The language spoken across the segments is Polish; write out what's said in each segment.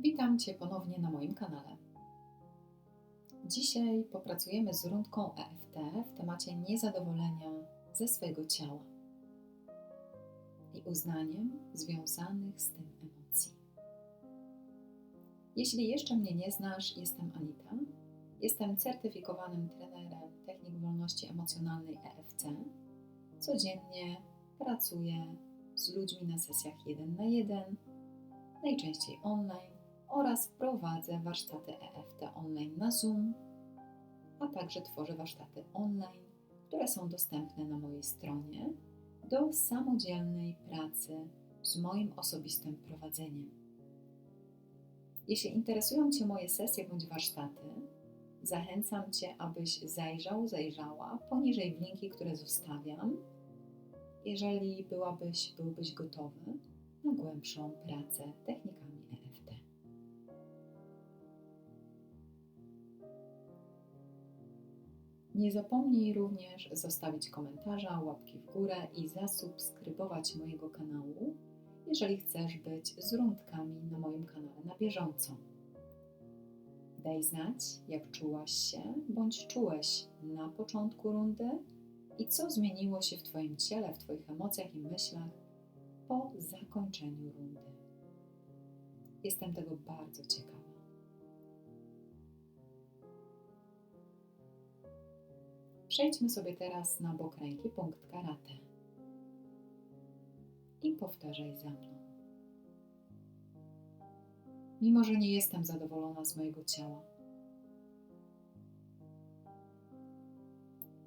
Witam Cię ponownie na moim kanale. Dzisiaj popracujemy z rundką EFT w temacie niezadowolenia ze swojego ciała i uznaniem związanych z tym emocji. Jeśli jeszcze mnie nie znasz, jestem Anita. Jestem certyfikowanym trenerem technik wolności emocjonalnej EFC. Codziennie pracuję z ludźmi na sesjach 1 na 1, najczęściej online oraz prowadzę warsztaty EFT online na Zoom, a także tworzę warsztaty online, które są dostępne na mojej stronie do samodzielnej pracy z moim osobistym prowadzeniem. Jeśli interesują Cię moje sesje bądź warsztaty, zachęcam Cię, abyś zajrzał, zajrzała poniżej w linki, które zostawiam, jeżeli byłabyś, byłbyś gotowy na głębszą pracę technikami Nie zapomnij również zostawić komentarza, łapki w górę i zasubskrybować mojego kanału, jeżeli chcesz być z rundkami na moim kanale na bieżąco. Daj znać, jak czułaś się bądź czułeś na początku rundy i co zmieniło się w Twoim ciele, w Twoich emocjach i myślach po zakończeniu rundy. Jestem tego bardzo ciekawa. Przejdźmy sobie teraz na bok ręki, punkt karate. I powtarzaj za mną. Mimo, że nie jestem zadowolona z mojego ciała.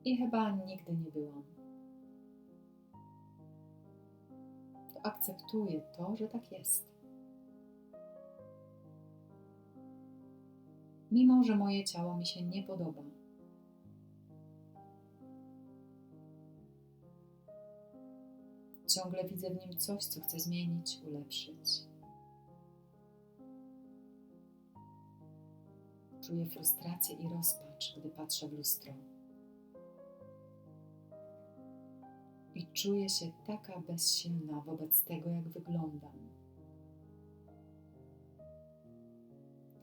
I chyba nigdy nie byłam. To akceptuję to, że tak jest. Mimo, że moje ciało mi się nie podoba Ciągle widzę w nim coś, co chcę zmienić, ulepszyć. Czuję frustrację i rozpacz, gdy patrzę w lustro. I czuję się taka bezsilna wobec tego, jak wyglądam.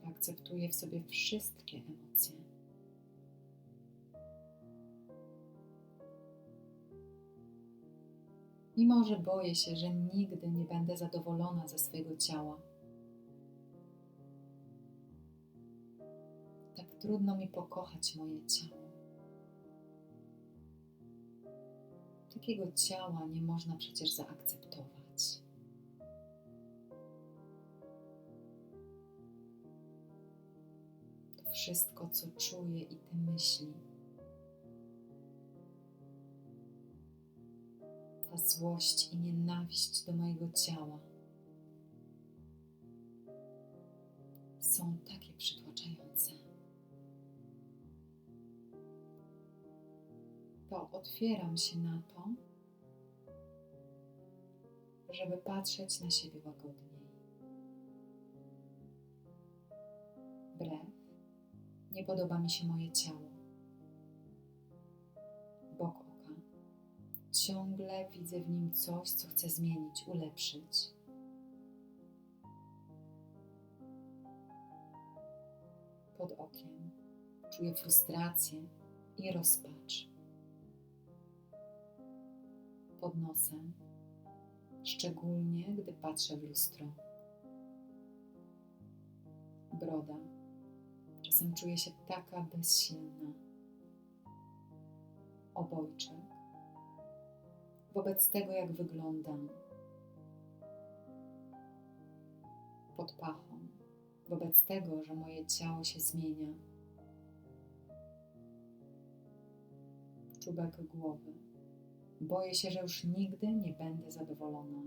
Akceptuję w sobie wszystkie emocje. Mimo że boję się, że nigdy nie będę zadowolona ze swojego ciała. Tak trudno mi pokochać moje ciało. Takiego ciała nie można przecież zaakceptować. To wszystko, co czuję i te myśli złość i nienawiść do mojego ciała są takie przytłaczające. To otwieram się na to, żeby patrzeć na siebie łagodniej. Brew, nie podoba mi się moje ciało. Ciągle widzę w nim coś, co chcę zmienić, ulepszyć. Pod okiem czuję frustrację i rozpacz. Pod nosem, szczególnie gdy patrzę w lustro. Broda. Czasem czuję się taka bezsilna. Obojczyk wobec tego, jak wyglądam. Pod pachą, wobec tego, że moje ciało się zmienia. Czubek głowy. Boję się, że już nigdy nie będę zadowolona.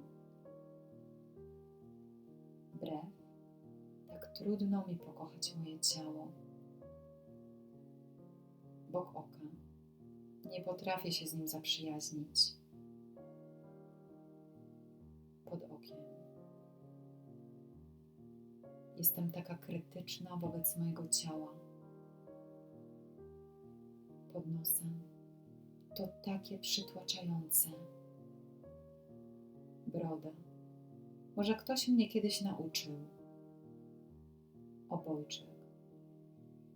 Brew. Tak trudno mi pokochać moje ciało. Bok oka. Nie potrafię się z nim zaprzyjaźnić pod okiem. Jestem taka krytyczna wobec mojego ciała. Pod nosem to takie przytłaczające. Broda. Może ktoś mnie kiedyś nauczył. Obojczyk,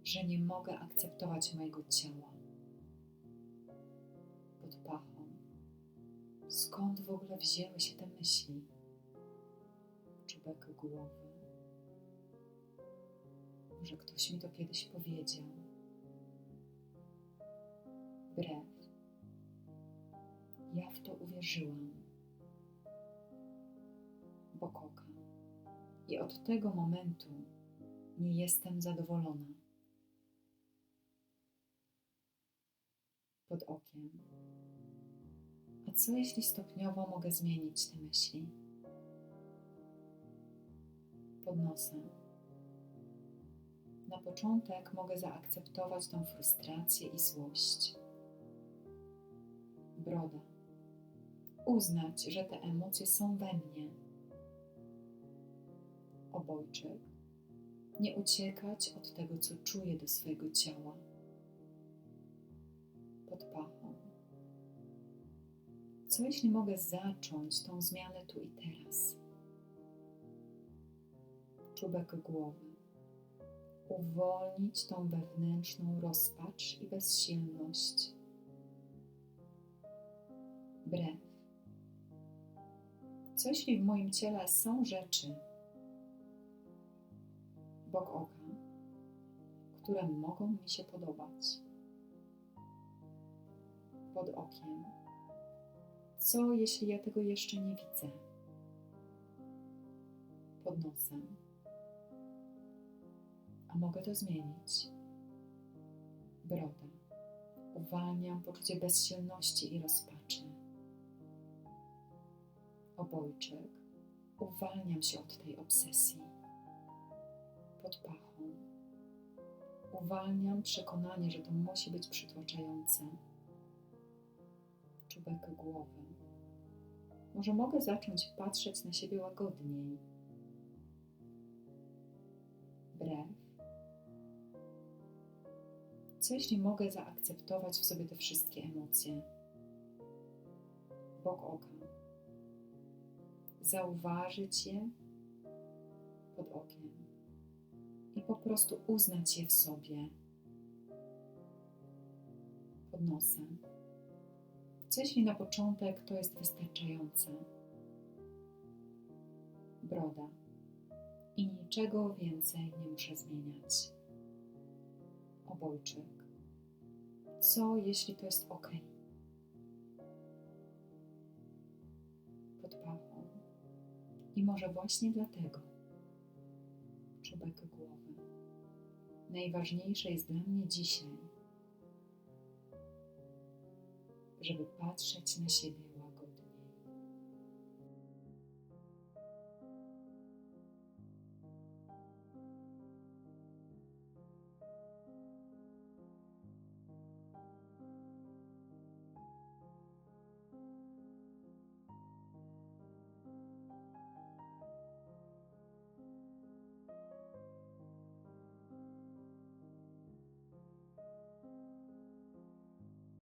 że nie mogę akceptować mojego ciała. Pod pachą. Skąd w ogóle wzięły się te myśli? Czubek głowy. Może ktoś mi to kiedyś powiedział. Brew. Ja w to uwierzyłam. Bokoka. I od tego momentu nie jestem zadowolona. Pod okiem. Co jeśli stopniowo mogę zmienić te myśli? Pod nosem. Na początek mogę zaakceptować tą frustrację i złość. Broda. Uznać, że te emocje są we mnie. Obojczyk. Nie uciekać od tego, co czuję do swojego ciała. Pod pachą. Co jeśli mogę zacząć tą zmianę tu i teraz? Czubek głowy uwolnić tą wewnętrzną rozpacz i bezsilność. Brew. Co jeśli w moim ciele są rzeczy, bok oka, które mogą mi się podobać? Pod okiem. Co jeśli ja tego jeszcze nie widzę? Pod nosem mogę to zmienić. Broda. Uwalniam poczucie bezsilności i rozpaczy. Obojczyk. Uwalniam się od tej obsesji. Pod pachą. Uwalniam przekonanie, że to musi być przytłaczające. Czubek głowy. Może mogę zacząć patrzeć na siebie łagodniej. Brew co jeśli mogę zaakceptować w sobie te wszystkie emocje? Bok oka. Zauważyć je pod okiem i po prostu uznać je w sobie pod nosem. Jeśli na początek to jest wystarczające? Broda. I niczego więcej nie muszę zmieniać. Obojczyk co jeśli to jest ok? Pod pachą. I może właśnie dlatego czubek głowy. Najważniejsze jest dla mnie dzisiaj, żeby patrzeć na siebie